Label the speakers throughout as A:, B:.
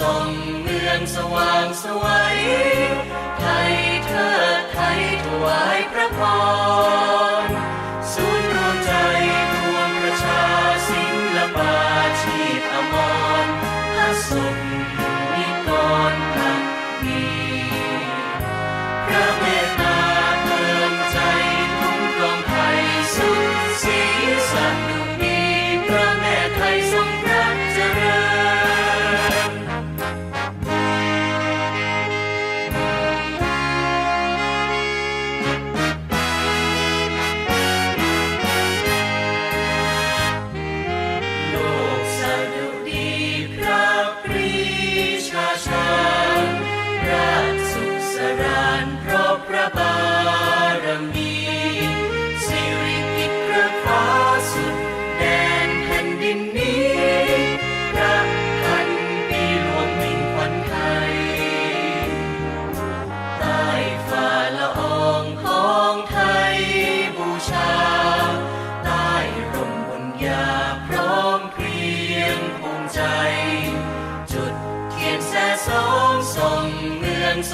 A: ส่งเมืองสว่างสวัยไทยเธอไทยถวายพระพร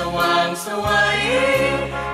A: once away.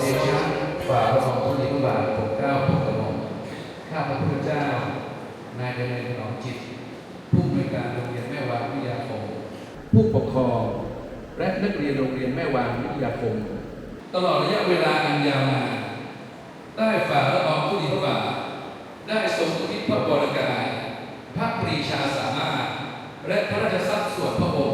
A: เดชะฝ่าพระองค์ผู้มีพระบาท
B: ปกเก้าปกกระหม่อมข้าพระพุทธเจ้า นายเจรินหนองจิต ผู้บริการโรงเรียนแม่วางวิทยาคม ผู้ปกครองและนักเรียนโรงเรียนแม่วางวิทยาคม ตลอดระยะเวลาอันยาวนานได้ฝ่าพระองค์ผู้มีพระบาทได้ทรงอุทิศพระวรกาย พระปรีชาสามารถ และพระราชทรัพย์ส่วนพระองค์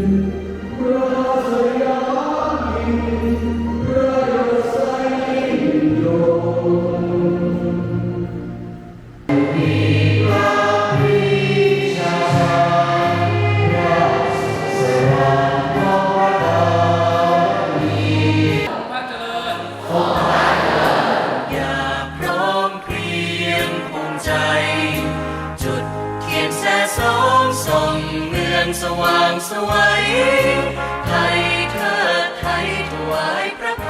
B: อ
C: นสว่างส
A: วัยไทยเธอไทยถวายพระ